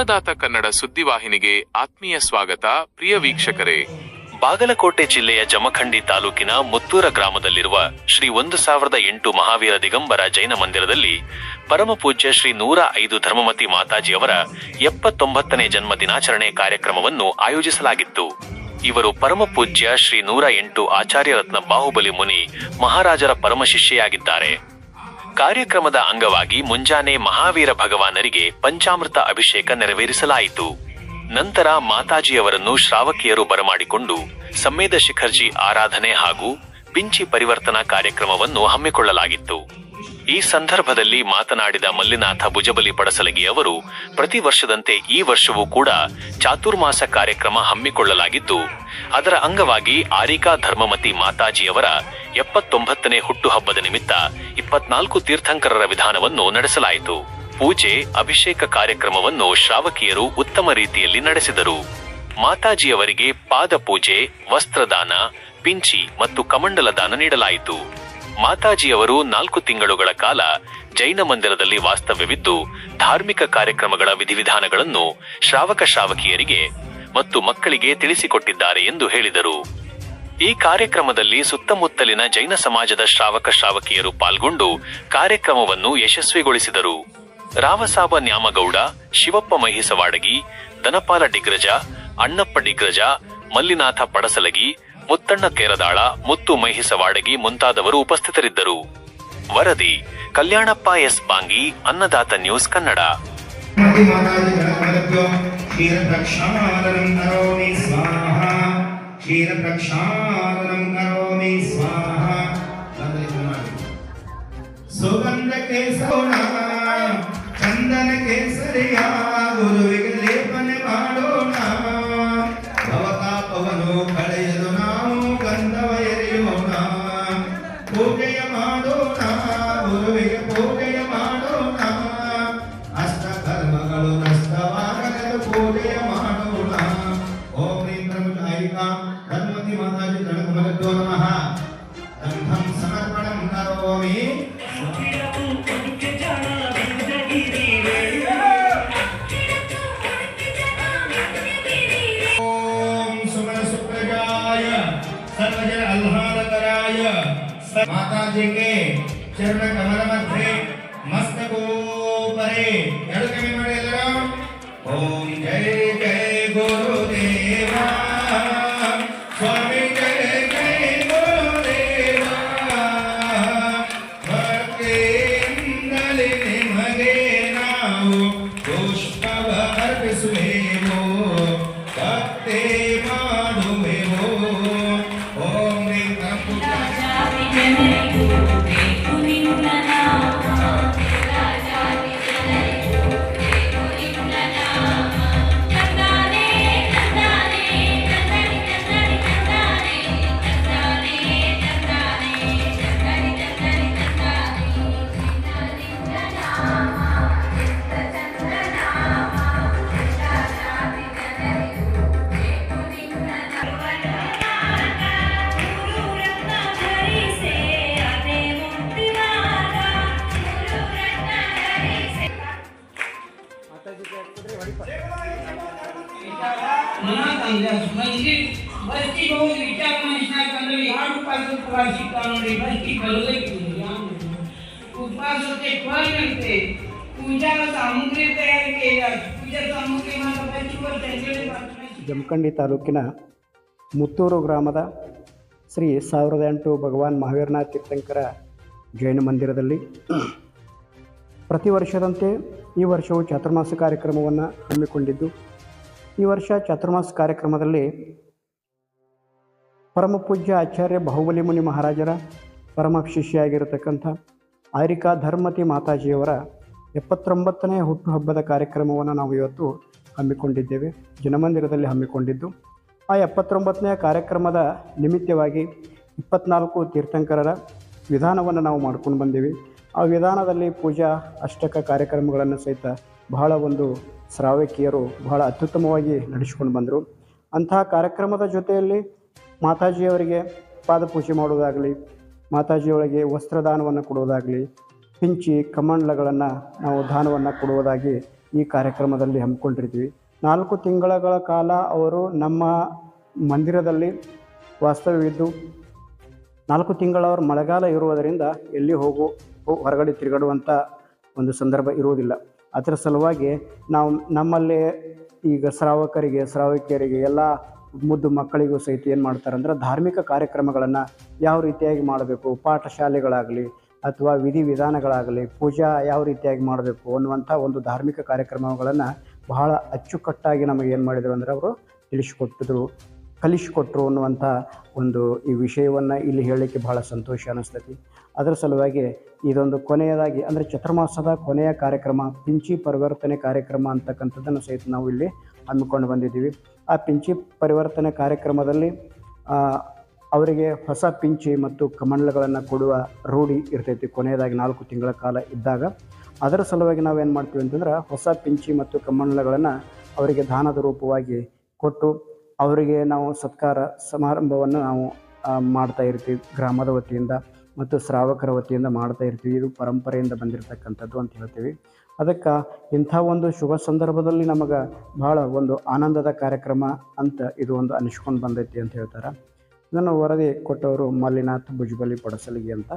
ಅನ್ನದಾತ ಕನ್ನಡ ಸುದ್ದಿವಾಹಿನಿಗೆ ಆತ್ಮೀಯ ಸ್ವಾಗತ, ಪ್ರಿಯ ವೀಕ್ಷಕರೇ. ಬಾಗಲಕೋಟೆ ಜಿಲ್ಲೆಯ ಜಮಖಂಡಿ ತಾಲೂಕಿನ ಮುತ್ತೂರ ಗ್ರಾಮದಲ್ಲಿರುವ ಶ್ರೀ ಒಂದು ಸಾವಿರದ ಎಂಟು ಮಹಾವೀರ ದಿಗಂಬರ ಜೈನ ಮಂದಿರದಲ್ಲಿ ಪರಮಪೂಜ್ಯ ಶ್ರೀ ನೂರ ಐದು ಧರ್ಮಮತಿ ಮಾತಾಜಿಯವರ ಎಪ್ಪತ್ತೊಂಬತ್ತನೇ ಜನ್ಮ ದಿನಾಚರಣೆ ಕಾರ್ಯಕ್ರಮವನ್ನು ಆಯೋಜಿಸಲಾಗಿತ್ತು. ಇವರು ಪರಮಪೂಜ್ಯ ಶ್ರೀ ನೂರ ಎಂಟು ಆಚಾರ್ಯರತ್ನ ಬಾಹುಬಲಿ ಮುನಿ ಮಹಾರಾಜರ ಪರಮಶಿಷ್ಯೆಯಾಗಿದ್ದಾರೆ ಕಾರ್ಯಕ್ರಮದ ಅಂಗವಾಗಿ ಮುಂಜಾನೆ ಮಹಾವೀರ ಭಗವಾನರಿಗೆ ಪಂಚಾಮೃತ ಅಭಿಷೇಕ ನೆರವೇರಿಸಲಾಯಿತು. ನಂತರ ಮಾತಾಜಿಯವರನ್ನು ಶ್ರಾವಕಿಯರು ಬರಮಾಡಿಕೊಂಡು ಸಮ್ಮೇದ ಶಿಖರ್ಜಿ ಆರಾಧನೆ ಹಾಗೂ ಪಿಂಚಿ ಪರಿವರ್ತನಾ ಕಾರ್ಯಕ್ರಮವನ್ನು ಹಮ್ಮಿಕೊಳ್ಳಲಾಗಿತ್ತು. ಈ ಸಂದರ್ಭದಲ್ಲಿ ಮಾತನಾಡಿದ ಮಲ್ಲಿನಾಥ ಭುಜಬಲಿ ಪಡಸಲಗಿ ಅವರು, ಪ್ರತಿ ವರ್ಷದಂತೆ ಈ ವರ್ಷವೂ ಕೂಡ ಚಾತುರ್ಮಾಸ ಕಾರ್ಯಕ್ರಮ ಹಮ್ಮಿಕೊಳ್ಳಲಾಗಿದ್ದು, ಅದರ ಅಂಗವಾಗಿ ಆರಿಕಾ ಧರ್ಮಮತಿ ಮಾತಾಜಿಯವರ ಎಪ್ಪತ್ತೊಂಬತ್ತನೇ ಹುಟ್ಟುಹಬ್ಬದ ನಿಮಿತ್ತ ಇಪ್ಪತ್ನಾಲ್ಕು ತೀರ್ಥಂಕರರ ವಿಧಾನವನ್ನು ನಡೆಸಲಾಯಿತು. ಪೂಜೆ, ಅಭಿಷೇಕ ಕಾರ್ಯಕ್ರಮವನ್ನು ಶ್ರಾವಕಿಯರು ಉತ್ತಮ ರೀತಿಯಲ್ಲಿ ನಡೆಸಿದರು. ಮಾತಾಜಿಯವರಿಗೆ ಪಾದ ಪೂಜೆ ವಸ್ತ್ರದಾನ, ಪಿಂಚಿ ಮತ್ತು ಕಮಂಡಲ ದಾನ ನೀಡಲಾಯಿತು. ಮಾತಾಜಿಯವರು ನಾಲ್ಕು ತಿಂಗಳುಗಳ ಕಾಲ ಜೈನ ಮಂದಿರದಲ್ಲಿ ವಾಸ್ತವ್ಯವಿದ್ದು, ಧಾರ್ಮಿಕ ಕಾರ್ಯಕ್ರಮಗಳ ವಿಧಿವಿಧಾನಗಳನ್ನು ಶ್ರಾವಕ ಶ್ರಾವಕಿಯರಿಗೆ ಮತ್ತು ಮಕ್ಕಳಿಗೆ ತಿಳಿಸಿಕೊಟ್ಟಿದ್ದಾರೆ ಎಂದು ಹೇಳಿದರು. ಈ ಕಾರ್ಯಕ್ರಮದಲ್ಲಿ ಸುತ್ತಮುತ್ತಲಿನ ಜೈನ ಸಮಾಜದ ಶ್ರಾವಕ ಶ್ರಾವಕಿಯರು ಪಾಲ್ಗೊಂಡು ಕಾರ್ಯಕ್ರಮವನ್ನು ಯಶಸ್ವಿಗೊಳಿಸಿದರು. ರಾವಸಾಬ ನ್ಯಾಮಗೌಡ, ಶಿವಪ್ಪ ಮಹಿಸವಾಡಗಿ, ದನಪಾಲ ಡಿಗ್ರಜ, ಅಣ್ಣಪ್ಪ ಡಿಗ್ರಜ, ಮಲ್ಲಿನಾಥ ಪಡಸಲಗಿ ಮುತ್ತಣ್ಣ ಕೇರದಾಳ, ಮುತ್ತು ಮೈಹಿಸವಾಡಗಿ ಮುಂತಾದವರು ಉಪಸ್ಥಿತರಿದ್ದರು. ವರದಿ, ಕಲ್ಯಾಣಪ್ಪ ಎಸ್ ಬಾಂಗಿ, ಅನ್ನದಾತ ನ್ಯೂಸ್ ಕನ್ನಡ. ಸುಗಂಧ ಕೇಸರಿ ಧನ್ವತಿ ಮಾತಾಜಿ ಗಣಕಮಲಭ್ಯೋ ನಮಃ ಗಂಧಂ ಸಮರ್ಪಣಂ ಕರೋಮಿ ಓಂ ಸುಮನ ಸುಪ್ರಜಾಯ ಸರ್ವಜನ ಆಹ್ಲಾದಕರಾಯ ಸ- ಮಾತಾಜಿ के ಚರಣ ಕಮಲ ಮಧ್ಯೆ ಮಸ್ತಕೋಪರೆ ಎರಡು ಕಮ್ಮಿ ಮಾಡಿ ಎಲ್ಲರೂ ಓಂ ಜಯ ಜಯ ನಾವು ಪುಷ್ಪವ ಜಮಖಂಡಿ ತಾಲೂಕಿನ ಮುತ್ತೂರು ಗ್ರಾಮದ ಶ್ರೀ ಸಾವಿರದ ಎಂಟು ಭಗವಾನ್ ಮಹಾವೀರನಾಥ ತೀರ್ಥಂಕರ ಜೈನ ಮಂದಿರದಲ್ಲಿ ಪ್ರತಿ ವರ್ಷದಂತೆ ಈ ವರ್ಷವು ಚಾತುರ್ಮಾಸ ಕಾರ್ಯಕ್ರಮವನ್ನು ಹಮ್ಮಿಕೊಂಡಿದ್ದು ಈ ವರ್ಷ ಚಾತುರ್ಮಾಸ ಕಾರ್ಯಕ್ರಮದಲ್ಲಿ ಪರಮ ಪೂಜ್ಯ ಆಚಾರ್ಯ ಬಾಹುಬಲಿ ಮುನಿ ಮಹಾರಾಜರ ಪರಮ ಶಿಷ್ಯಾಗಿರತಕ್ಕಂಥ ಆರಿಕಾ ಧರ್ಮತಿ ಮಾತಾಜಿಯವರ ಎಪ್ಪತ್ತೊಂಬತ್ತನೇ ಹುಟ್ಟುಹಬ್ಬದ ಕಾರ್ಯಕ್ರಮವನ್ನು ನಾವು ಇವತ್ತು ಹಮ್ಮಿಕೊಂಡಿದ್ದೇವೆ. ಜನಮಂದಿರದಲ್ಲಿ ಹಮ್ಮಿಕೊಂಡಿದ್ದು, ಆ ಎಪ್ಪತ್ತೊಂಬತ್ತನೇ ಕಾರ್ಯಕ್ರಮದ ನಿಮಿತ್ತವಾಗಿ ಇಪ್ಪತ್ನಾಲ್ಕು ತೀರ್ಥಂಕರರ ವಿಧಾನವನ್ನು ನಾವು ಮಾಡ್ಕೊಂಡು ಬಂದೀವಿ. ಆ ವಿಧಾನದಲ್ಲಿ ಪೂಜಾ, ಅಷ್ಟಕ ಕಾರ್ಯಕ್ರಮಗಳನ್ನು ಸಹಿತ ಬಹಳ ಒಂದು ಶ್ರಾವಕಿಯರು ಬಹಳ ಅತ್ಯುತ್ತಮವಾಗಿ ನಡೆಸಿಕೊಂಡು ಬಂದರು. ಅಂತಹ ಕಾರ್ಯಕ್ರಮದ ಜೊತೆಯಲ್ಲಿ ಮಾತಾಜಿಯವರಿಗೆ ಪಾದಪೂಜೆ ಮಾಡುವುದಾಗಲಿ, ಮಾತಾಜಿಯೊಳಗೆ ವಸ್ತ್ರದಾನವನ್ನು ಕೊಡುವುದಾಗಲಿ, ಪಿಂಚಿ, ಕಮಂಡಲಗಳನ್ನು ನಾವು ದಾನವನ್ನು ಕೊಡುವುದಾಗಿ ಈ ಕಾರ್ಯಕ್ರಮದಲ್ಲಿ ಹಮ್ಮಿಕೊಂಡಿರ್ತೀವಿ. ನಾಲ್ಕು ತಿಂಗಳ ಕಾಲ ಅವರು ನಮ್ಮ ಮಂದಿರದಲ್ಲಿ ವಾಸ್ತವ್ಯವಿದ್ದು, ನಾಲ್ಕು ತಿಂಗಳವರು ಮಳೆಗಾಲ ಇರುವುದರಿಂದ ಎಲ್ಲಿ ಹೋಗು, ಹೊರಗಡೆ ತಿರುಗಾಡುವಂಥ ಒಂದು ಸಂದರ್ಭ ಇರುವುದಿಲ್ಲ. ಅದರ ಸಲುವಾಗಿ ನಾವು ನಮ್ಮಲ್ಲಿ ಈಗ ಶ್ರಾವಕರಿಗೆ, ಶ್ರಾವಕಿಯರಿಗೆ, ಎಲ್ಲ ಮುದ್ದು ಮಕ್ಕಳಿಗೂ ಸಹಿತ ಏನು ಮಾಡ್ತಾರೆ ಅಂದ್ರೆ ಧಾರ್ಮಿಕ ಕಾರ್ಯಕ್ರಮಗಳನ್ನು ಯಾವ ರೀತಿಯಾಗಿ ಮಾಡಬೇಕು? ಪಾಠಶಾಲೆಗಳಾಗಲಿ ಅಥವಾ ವಿಧಿವಿಧಾನಗಳಾಗಲಿ ಪೂಜಾ ಯಾವ ರೀತಿಯಾಗಿ ಮಾಡಬೇಕು ಅನ್ನುವಂಥ ಒಂದು ಧಾರ್ಮಿಕ ಕಾರ್ಯಕ್ರಮಗಳನ್ನು ಬಹಳ ಅಚ್ಚುಕಟ್ಟಾಗಿ ನಮಗೆ ಏನು ಮಾಡಿದರು ಅಂದರೆ ಅವರು ತಿಳಿಸಿಕೊಟ್ಟಿದ್ರು ಕಲಿಸಿಕೊಟ್ರು ಅನ್ನುವಂಥ ಒಂದು ಈ ವಿಷಯವನ್ನು ಇಲ್ಲಿ ಹೇಳಲಿಕ್ಕೆ ಬಹಳ ಸಂತೋಷ ಅನ್ನಿಸ್ತೈತಿ ಅದರ ಸಲುವಾಗಿ ಇದೊಂದು ಕೊನೆಯದಾಗಿ, ಅಂದರೆ ಚತುರ್ಮಾಸದ ಕೊನೆಯ ಕಾರ್ಯಕ್ರಮ, ಪಿಂಚಿ ಪರಿವರ್ತನೆ ಕಾರ್ಯಕ್ರಮ ಅಂತಕ್ಕಂಥದ್ದನ್ನು ಸಹಿತ ನಾವು ಇಲ್ಲಿ ಹಮ್ಮಿಕೊಂಡು ಬಂದಿದ್ದೀವಿ. ಆ ಪಿಂಚಿ ಪರಿವರ್ತನೆ ಕಾರ್ಯಕ್ರಮದಲ್ಲಿ ಅವರಿಗೆ ಹೊಸ ಪಿಂಚಿ ಮತ್ತು ಕಮಂಡಲಗಳನ್ನು ಕೊಡುವ ರೂಢಿ ಇರ್ತೈತಿ ಕೊನೆಯದಾಗಿ ನಾಲ್ಕು ತಿಂಗಳ ಕಾಲ ಇದ್ದಾಗ. ಅದರ ಸಲುವಾಗಿ ನಾವೇನು ಮಾಡ್ತೀವಿ ಅಂತಂದ್ರೆ, ಹೊಸ ಪಿಂಚಿ ಮತ್ತು ಕಮಂಡಲಗಳನ್ನು ಅವರಿಗೆ ದಾನದ ರೂಪವಾಗಿ ಕೊಟ್ಟು, ಅವರಿಗೆ ನಾವು ಸತ್ಕಾರ ಸಮಾರಂಭವನ್ನು ನಾವು ಮಾಡ್ತಾ ಇರ್ತೀವಿ ಗ್ರಾಮದ ವತಿಯಿಂದ. ಮತ್ತು ಶ್ರಾವಕರ ವತಿಯಿಂದ ಮಾಡ್ತಾ ಇರ್ತೀವಿ. ಇದು ಪರಂಪರೆಯಿಂದ ಬಂದಿರತಕ್ಕಂಥದ್ದು ಅಂತ ಹೇಳ್ತೀವಿ. ಅದಕ್ಕೆ ಇಂಥ ಒಂದು ಶುಭ ಸಂದರ್ಭದಲ್ಲಿ ನಮಗೆ ಭಾಳ ಒಂದು ಆನಂದದ ಕಾರ್ಯಕ್ರಮ ಅಂತ ಇದು ಒಂದು ಅನಿಸ್ಕೊಂಡು ಬಂದೈತಿ ಅಂತ ಹೇಳ್ತಾರೆ. ಇದನ್ನು ವರದಿ ಕೊಟ್ಟವರು ಮಲ್ಲಿನಾಥ್ ಭುಜಬಲಿ ಪಡಸಲಿಗೆ ಅಂತ.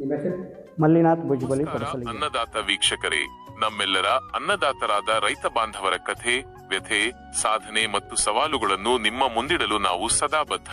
ನಿಮ್ಮ ಹೆಸರು? ಮಲ್ಲಿನಾಥ್ ಭುಜಬಲಿ ಪಡಸಲಿ ಪಡಸಲಿಗೆ. ಅನ್ನದಾತ ವೀಕ್ಷಕರೇ ನಮ್ಮೆಲ್ಲರ ಅನ್ನದಾತರಾದ ರೈತ ಬಾಂಧವರ ಕಥೆ ವ್ಯಥೆ ಸಾಧನೆ ಮತ್ತು ಸವಾಲುಗಳನ್ನು ನಿಮ್ಮ ಮುಂದಿಡಲು ನಾವು ಸದಾ ಬದ್ಧ.